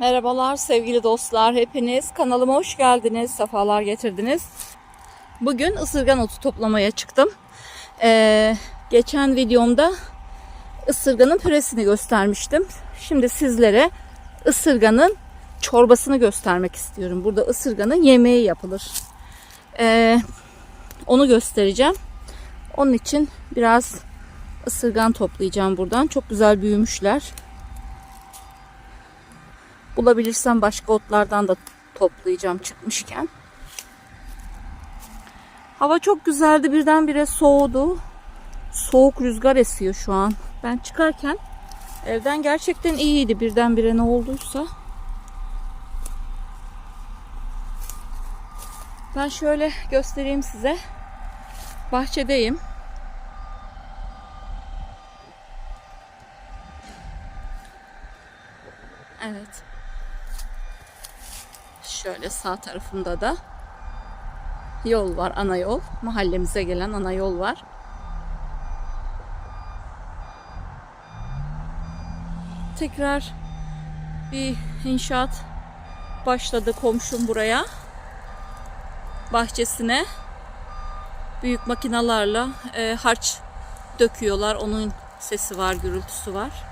Merhabalar sevgili dostlar. Hepiniz kanalıma hoş geldiniz. Sefalar getirdiniz. Bugün ısırgan otu toplamaya çıktım. Ee, geçen videomda ısırganın püresini göstermiştim. Şimdi sizlere ısırganın çorbasını göstermek istiyorum. Burada ısırganın yemeği yapılır. Ee, onu göstereceğim. Onun için biraz ısırgan toplayacağım buradan. Çok güzel büyümüşler. Bulabilirsem başka otlardan da toplayacağım çıkmışken. Hava çok güzeldi birdenbire soğudu. Soğuk rüzgar esiyor şu an. Ben çıkarken evden gerçekten iyiydi birdenbire ne olduysa. Ben şöyle göstereyim size. Bahçedeyim. Evet. Şöyle sağ tarafında da yol var, ana yol. Mahallemize gelen ana yol var. Tekrar bir inşaat başladı komşum buraya. Bahçesine büyük makinalarla e, harç döküyorlar. Onun sesi var, gürültüsü var.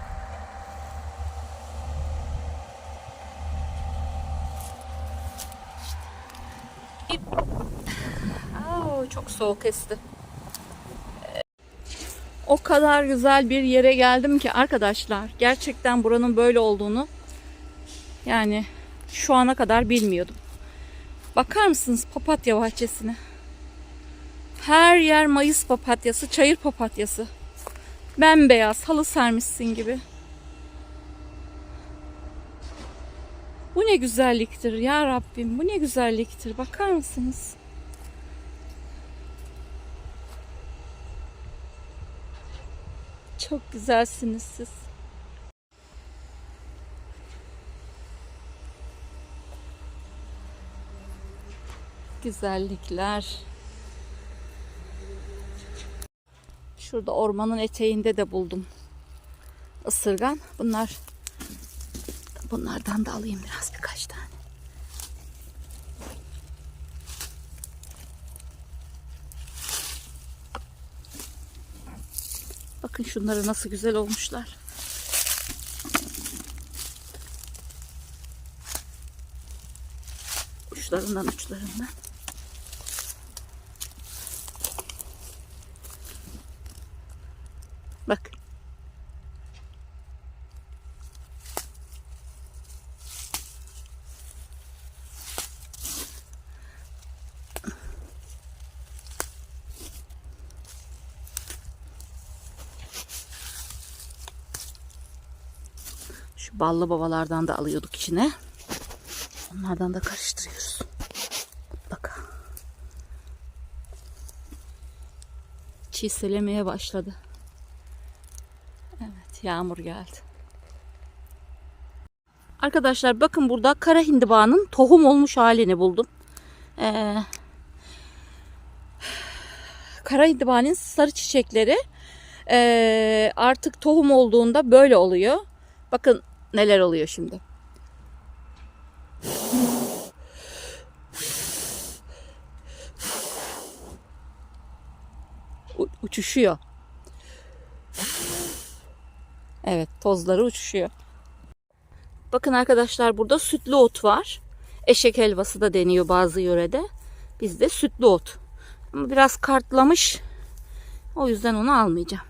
Çok soğuk esti. O kadar güzel bir yere geldim ki arkadaşlar. Gerçekten buranın böyle olduğunu yani şu ana kadar bilmiyordum. Bakar mısınız papatya bahçesine? Her yer mayıs papatyası, çayır papatyası. Bembeyaz, halı sermişsin gibi. Bu ne güzelliktir ya Rabbim. Bu ne güzelliktir. Bakar mısınız? Çok güzelsiniz siz. Güzellikler. Şurada ormanın eteğinde de buldum. Isırgan. Bunlar bunlardan da alayım biraz birkaç tane. Bakın şunları nasıl güzel olmuşlar. Uçlarından uçlarından. Bak. Şu ballı babalardan da alıyorduk içine. Onlardan da karıştırıyoruz. Mutlaka. Çiğselemeye başladı. Evet yağmur geldi. Arkadaşlar bakın burada kara hindibanın tohum olmuş halini buldum. Ee, kara hindibanın sarı çiçekleri ee, artık tohum olduğunda böyle oluyor. Bakın neler oluyor şimdi. Uçuşuyor. Evet tozları uçuşuyor. Bakın arkadaşlar burada sütlü ot var. Eşek helvası da deniyor bazı yörede. Bizde sütlü ot. Ama biraz kartlamış. O yüzden onu almayacağım.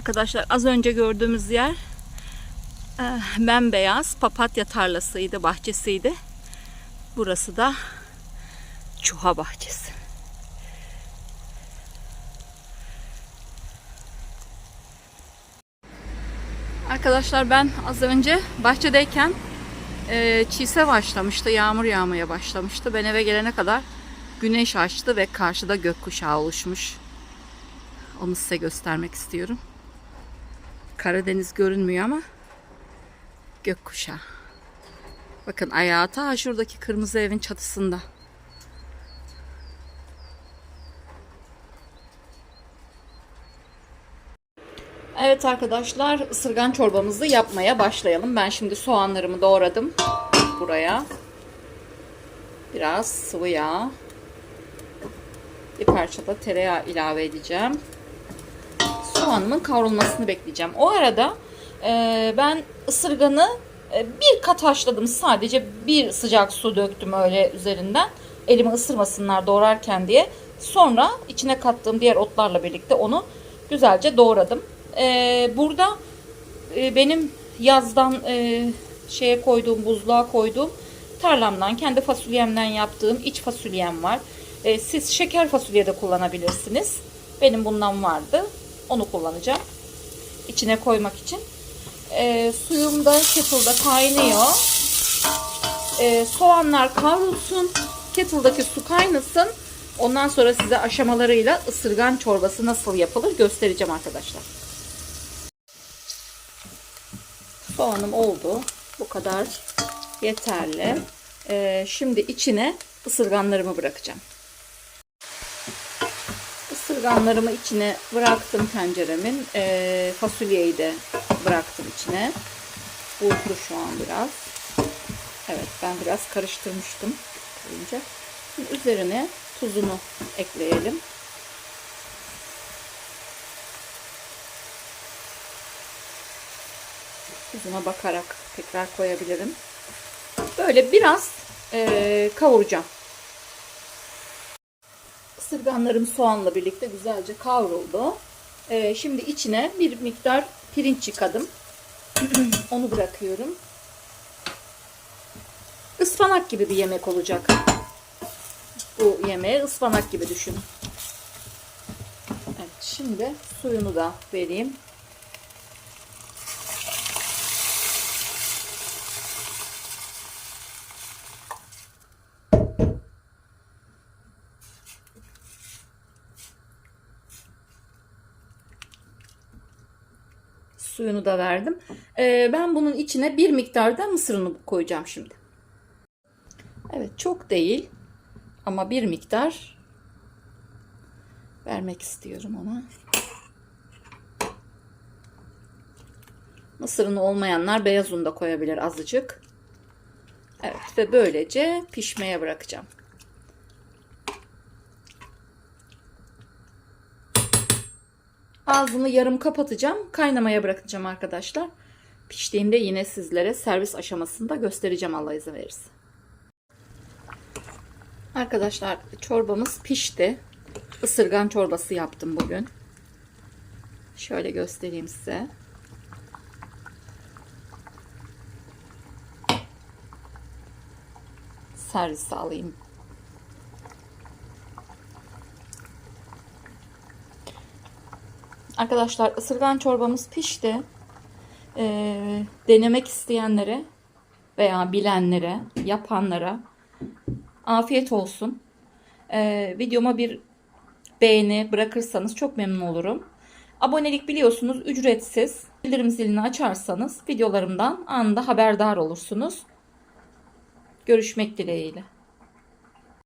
Arkadaşlar az önce gördüğümüz yer eh, bembeyaz papatya tarlasıydı, bahçesiydi. Burası da çuha bahçesi. Arkadaşlar ben az önce bahçedeyken e, çiğse başlamıştı, yağmur yağmaya başlamıştı. Ben eve gelene kadar güneş açtı ve karşıda gökkuşağı oluşmuş. Onu size göstermek istiyorum. Karadeniz görünmüyor ama gökkuşağı. Bakın ayağı ta şuradaki kırmızı evin çatısında. Evet arkadaşlar ısırgan çorbamızı yapmaya başlayalım. Ben şimdi soğanlarımı doğradım buraya. Biraz sıvı yağ. Bir parça da tereyağı ilave edeceğim. Soğanımın kavrulmasını bekleyeceğim. O arada e, ben ısırganı e, bir kat haşladım. Sadece bir sıcak su döktüm öyle üzerinden. Elimi ısırmasınlar doğrarken diye. Sonra içine kattığım diğer otlarla birlikte onu güzelce doğradım. E, burada e, benim yazdan e, şeye koyduğum buzluğa koyduğum tarlamdan kendi fasulyemden yaptığım iç fasulyem var. E, siz şeker fasulye de kullanabilirsiniz. Benim bundan vardı. Onu kullanacağım. İçine koymak için. E, suyum da kettle'da kaynıyor. E, soğanlar kavrulsun. Kettle'daki su kaynasın. Ondan sonra size aşamalarıyla ısırgan çorbası nasıl yapılır göstereceğim arkadaşlar. Soğanım oldu. Bu kadar yeterli. Ee, şimdi içine ısırganlarımı bırakacağım. Isırganlarımı içine bıraktım tenceremin. Ee, fasulyeyi de bıraktım içine. Bulgur şu an biraz. Evet ben biraz karıştırmıştım. Önce. Şimdi üzerine tuzunu ekleyelim. Tuzuna bakarak tekrar koyabilirim. Böyle biraz e, kavuracağım. Isırganlarım soğanla birlikte güzelce kavruldu. E, şimdi içine bir miktar pirinç yıkadım. Onu bırakıyorum. Ispanak gibi bir yemek olacak. Bu yemeği ıspanak gibi düşünün. Evet, şimdi suyunu da vereyim. Suyunu da verdim. Ee, ben bunun içine bir miktar da mısır unu koyacağım şimdi. Evet çok değil ama bir miktar vermek istiyorum ona. Mısır unu olmayanlar beyaz un da koyabilir azıcık. Evet ve böylece pişmeye bırakacağım. Ağzını yarım kapatacağım. Kaynamaya bırakacağım arkadaşlar. Piştiğinde yine sizlere servis aşamasında göstereceğim Allah izin verirse. Arkadaşlar çorbamız pişti. Isırgan çorbası yaptım bugün. Şöyle göstereyim size. Servise alayım. Arkadaşlar ısırgan çorbamız pişti. Ee, denemek isteyenlere veya bilenlere, yapanlara afiyet olsun. Ee, videoma bir beğeni bırakırsanız çok memnun olurum. Abonelik biliyorsunuz ücretsiz. Bildirim zilini açarsanız videolarımdan anında haberdar olursunuz. Görüşmek dileğiyle.